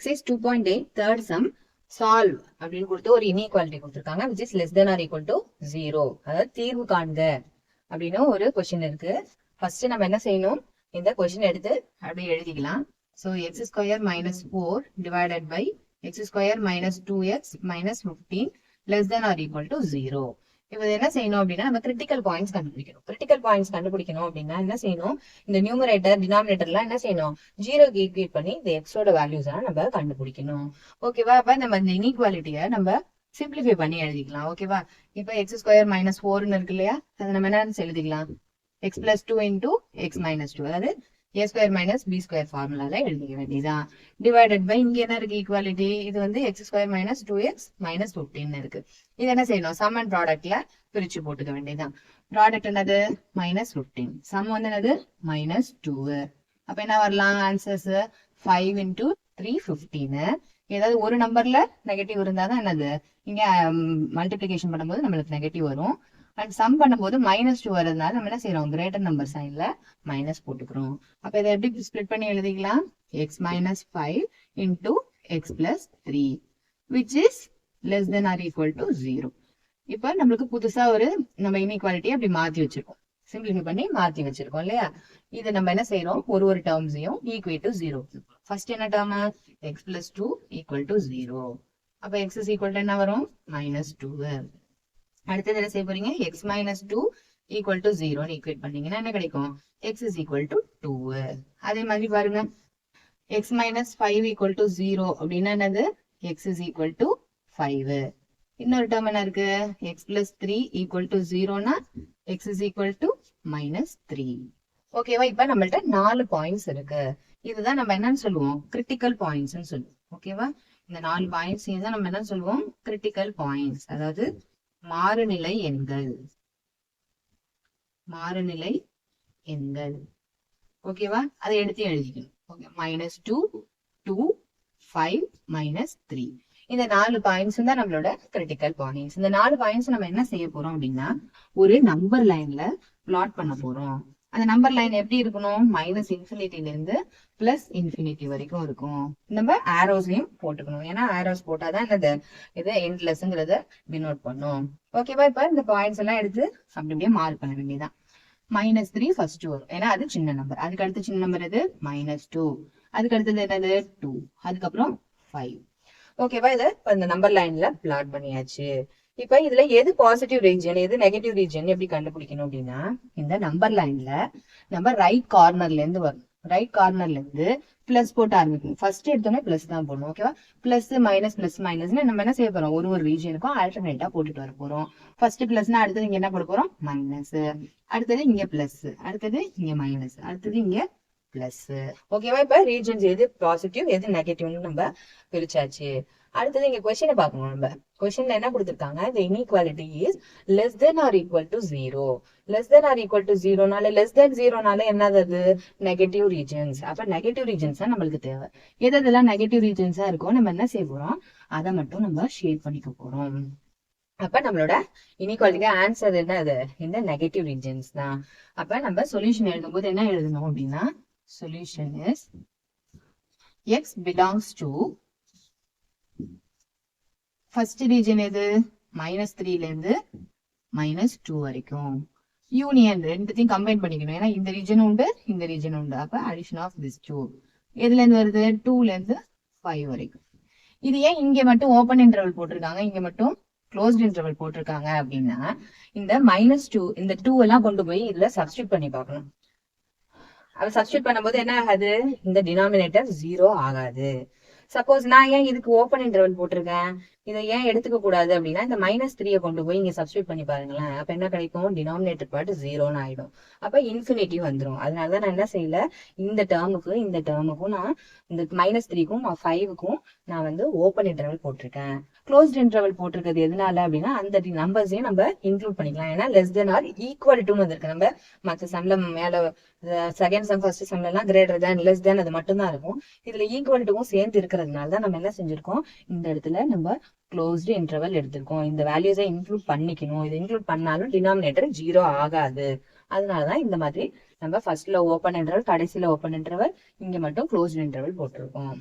Exercise two point eight third sum solve அப்படின்னு கொடுத்து ஒரு இன்இக்வாலிட்டி கொடுத்துருக்காங்க which is less than or equal to zero அதாவது தீர்வு காண்க அப்படின்னு ஒரு கொஸ்டின் இருக்கு. ஃபர்ஸ்ட் நம்ம என்ன செய்யணும்? இந்த கொஸ்டின் எடுத்து அப்படியே எழுதிக்கலாம். So x square minus four divided by x square minus two x minus fifteen less than or equal to zero இப்போ என்ன செய்யணும் அப்படின்னா நம்ம கிரிட்டிக்கல் பாயிண்ட்ஸ் கண்டுபிடிக்கணும். கிரிட்டிக்கல் பாயிண்ட்ஸ் கண்டுபிடிக்கணும் அப்படின்னா என்ன செய்யணும்? இந்த நியூமரேட்டர் டினாமினேட்டர்லாம் என்ன செய்யணும்? ஜீரோ ஈக்குவேட் பண்ணி இந்த எக்ஸோட வேல்யூஸ் நம்ம கண்டுபிடிக்கணும். ஓகேவா அப்ப நம்ம இந்த இன்இக்வாலிட்டியை நம்ம சிம்பிளிஃபை பண்ணி எழுதிக்கலாம். ஓகேவா இப்போ எக்ஸ் ஸ்கொயர் மைனஸ் ஃபோர்னு இருக்கு இல்லையா? அதை நம்ம என்ன எழுதிக்கலாம்? X plus two into x minus two அதாவது a square minus b square ஃபார்முலால எழுதிக்க வேண்டியதான் டிவைடட் பை இங்க என்ன இருக்கு ஈக்குவாலிட்டி இது வந்து x square minus two x minus fifteen இருக்கு. இது என்ன செய்யணும்? சம் அண்ட் ப்ராடக்ட்ல பிரிச்சு போட்டுக்க வேண்டியதுதான். ப்ராடக்ட் என்னது? மைனஸ் ஃபிஃப்டீன் சம் வந்து என்னது? மைனஸ் டூ அப்ப என்ன வரலாம்? Answers five into three fifteen ஏதாவது ஒரு நம்பர்ல நெகட்டிவ் இருந்தாதான் என்னது? இங்க um, மல்டிபிளிகேஷன் பண்ணும்போது நம்மளுக்கு நெகட்டிவ் வரும். அண்ட் சம் பண்ணும்போது மைனஸ் டூ வரதுனால நம்ம என்ன செய்யறோம் கிரேட்டர் நம்பர் சைன்ல மைனஸ் போட்டுக்கிறோம். அப்ப இதை எப்படி ஸ்பிளிட் பண்ணி எழுதிக்கலாம்? X minus five into x plus three which is less than or equal to zero இப்ப நம்மளுக்கு புதுசா ஒரு நம்ம இன்இக்வாலிட்டி அப்படி மாத்தி வச்சிருக்கோம். சிம்பிளிஃபை பண்ணி மாத்தி வச்சிருக்கோம் இல்லையா? இதை நம்ம என்ன செய்யறோம் ஒரு ஒரு டேர்ம்ஸையும் ஈக்குவேட் டு ஜீரோ ஃபர்ஸ்ட் என்ன term x plus two equal to zero அப்ப எக்ஸ் இஸ் ஈக்குவல் டு என்ன வரும்? மைனஸ் டூ அடுத்தது என்ன செய்ய போறீங்க? X minus two equal to ஜீரோன்னு ஈக்குவேட் பண்ணீங்கன்னா என்ன கிடைக்கும்? X is equal to two அதே மாதிரி பாருங்க. X minus five equal to zero அப்படின்னா என்னது? X is equal to five இன்னொரு டேர்ம் என்ன இருக்கு? X plus three equal to ஜீரோனா x is equal to minus three ஓகேவா இப்ப நம்மள்ட்ட நாலு பாயிண்ட்ஸ் இருக்கு. இதுதான் நம்ம என்னன்னு சொல்லுவோம்? கிரிட்டிக்கல் பாயிண்ட்ஸ் சொல்லுவோம். ஓகேவா இந்த நாலு பாயிண்ட்ஸ் தான் நம்ம என்ன சொல்லுவோம்? கிரிட்டிக்கல் பாயிண்ட்ஸ் அதாவது மாறுநிலை எண்கள். மாறுநிலை எண்கள். ஓகேவா அதை எடுத்து எழுதிக்கணும். Okay minus two two five minus three இந்த நாலு பாயிண்ட்ஸ் தான் நம்மளோட கிரிட்டிக்கல் பாயிண்ட்ஸ் இந்த நாலு பாயிண்ட்ஸ் நம்ம என்ன செய்ய போறோம் அப்படின்னா ஒரு நம்பர் லைன்ல பிளாட் பண்ண போறோம். அந்த நம்பர் லைன் எப்படி இருக்கணும்? மைனஸ் இன்ஃபினிட்டில இருந்து பிளஸ் இன்ஃபினிட்டி வரைக்கும் இருக்கும். நம்ம ஆரோஸ்லயும் போட்டுக்கணும். ஏன்னா ஆரோஸ் போட்டாதான் என்னது இது எண்ட்லெஸ்ங்கிறத டினோட் பண்ணும். ஓகேவா இப்ப இந்த பாயிண்ட்ஸ் எல்லாம் எடுத்து அப்படி அப்படியே மார்க் பண்ண வேண்டியதான் மைனஸ் த்ரீ ஃபர்ஸ்ட் வரும். ஏன்னா அது சின்ன நம்பர் அதுக்கு அடுத்து சின்ன நம்பர் எது? மைனஸ் டூ அதுக்கு அடுத்தது என்னது? டூ அதுக்கப்புறம் ஃபைவ் ஓகேவா இதை இப்ப இந்த நம்பர் லைன்ல பிளாட் பண்ணியாச்சு. இப்ப இதுல எது பாசிட்டிவ் ரீஜன் எது நெகட்டிவ் ரீஜன் எப்படி கண்டுபிடிக்கணும் அப்படின்னா இந்த நம்பர் லைன்ல நம்ம ரைட் கார்னர்ல இருந்து வரும். ரைட் கார்னர்ல இருந்து பிளஸ் போட்டு ஆரம்பிக்கணும். ஃபர்ஸ்ட் எடுத்தோம்னா பிளஸ் தான் போடணும் ஓகேவா பிளஸ் மைனஸ் பிளஸ் மைனஸ்னு நம்ம என்ன செய்ய போறோம்? ஒரு ஒரு ரீஜனுக்கும் ஆல்டர்னேட்டா போட்டுட்டு வர போறோம். ஃபர்ஸ்ட் பிளஸ்னா அடுத்தது இங்க என்ன போட போறோம்? மைனஸ் அடுத்தது இங்க பிளஸ் அடுத்தது இங்க மைனஸ் அடுத்தது இங்க பிளஸ் ஓகேவா இப்ப ரீஜன்ஸ் எது பாசிட்டிவ் எது நெகட்டிவ்னு நம்ம பிரிச்சாச்சு. அடுத்தது இங்க கொஸ்டினை பார்க்கணும் நம்ம. கொஸ்டின்ல என்ன கொடுத்துருக்காங்க? இந்த inequality is less than or equal to zero less than or equal to ஜீரோனால less than ஜீரோனால என்னது நெகட்டிவ் ரீஜன்ஸ் அப்ப நெகட்டிவ் ரீஜன்ஸ் தான் நம்மளுக்கு தேவை. எது எதெல்லாம் நெகட்டிவ் ரீஜன்ஸா இருக்கோ நம்ம என்ன செய்ய போறோம்? அதை மட்டும் நம்ம ஷேர் பண்ணிக்க போறோம். அப்ப நம்மளோட இனிக்வாலிட்டிக்கு ஆன்சர் என்ன அது? இந்த நெகட்டிவ் ரீஜன்ஸ் தான். அப்ப நம்ம சொல்யூஷன் எழுதும்போது என்ன எழுதணும் அப்படின்னா solution is x belongs to first region எது? மைனஸ் த்ரீல இருந்து மைனஸ் டூ வரைக்கும். யூனியன் ரெண்டுத்தையும் கம்பைன் பண்ணிக்கணும். ஏன்னா இந்த ரீஜன் உண்டு இந்த ரீஜன் உண்டு. அப்ப அடிஷன் ஆஃப் திஸ் டூ எதுல இருந்து வருது? டூல இருந்து ஃபைவ் வரைக்கும். இது ஏன் இங்க மட்டும் ஓப்பன் இன்டர்வல் போட்டிருக்காங்க? இங்க மட்டும் க்ளோஸ்ட் இன்டர்வல் போட்டிருக்காங்க அப்படின்னா இந்த மைனஸ் டூ இந்த டூ எல்லாம் கொண்டு போய் இதுல சப்ஸ்டியூட் பண்ணி பார்க்கணும். அதை சப்ஸ்டியூட் பண்ணும்போது என்ன ஆகாது? இந்த டினாமினேட்டர் ஜீரோ ஆகாது. சப்போஸ் நான் ஏன் இதுக்கு ஓப்பன் இன்டர்வல் போட்டிருக்கேன்? இதை ஏன் எடுத்துக்க கூடாது அப்படின்னா இந்த மைனஸ் த்ரீயை கொண்டு போய் இங்க சப்ஸ்டியூட் பண்ணி பாருங்களேன். அப்ப என்ன கிடைக்கும்? டினாமினேட்டர் பார்ட் ஜீரோன்னு ஆயிடும். அப்ப இன்ஃபினிட்டி வந்துடும் அதனாலதான் நான் என்ன செய்யல? இந்த டேர்முக்கு இந்த டேர்முக்கும் நான் இந்த மைனஸ் த்ரீக்கும் ஃபைவுக்கும் நான் வந்து ஓப்பன் இன்டர்வல் போட்டிருக்கேன். க்ளோஸ்ட் இன்டர்வல் போட்டிருக்கிறது எதனால அப்படின்னா அந்த நம்பர்ஸையும் நம்ம இன்க்ளூட் பண்ணிக்கலாம். ஏன்னா லெஸ் தென் ஆர் ஈக்குவல் டுன்னு வந்திருக்கு நம்ம மற்ற சம்ல மேல செகண்ட் சம் ஃபர்ஸ்ட் சம்ல எல்லாம் கிரேட்டர் தேன் லெஸ் தேன் அது மட்டும் தான் இருக்கும். இதுல ஈக்குவல் டுவும் சேர்ந்து இருக்கிறதுனால தான் நம்ம என்ன செஞ்சிருக்கோம்? இந்த இடத்துல நம்ம க்ளோஸ்டு இன்டர்வல் எடுத்திருக்கோம். இந்த வேல்யூஸை இன்க்ளூட் பண்ணிக்கணும். இது இன்க்ளூட் பண்ணாலும் டினாமினேட்டர் ஜீரோ ஆகாது. அதனாலதான் இந்த மாதிரி நம்ம ஃபர்ஸ்ட்ல ஓப்பன் இன்டர்வல் கடைசியில ஓப்பன் இன்டர்வல் இங்க மட்டும் க்ளோஸ்டு இன்டர்வல் போட்டிருக்கோம்.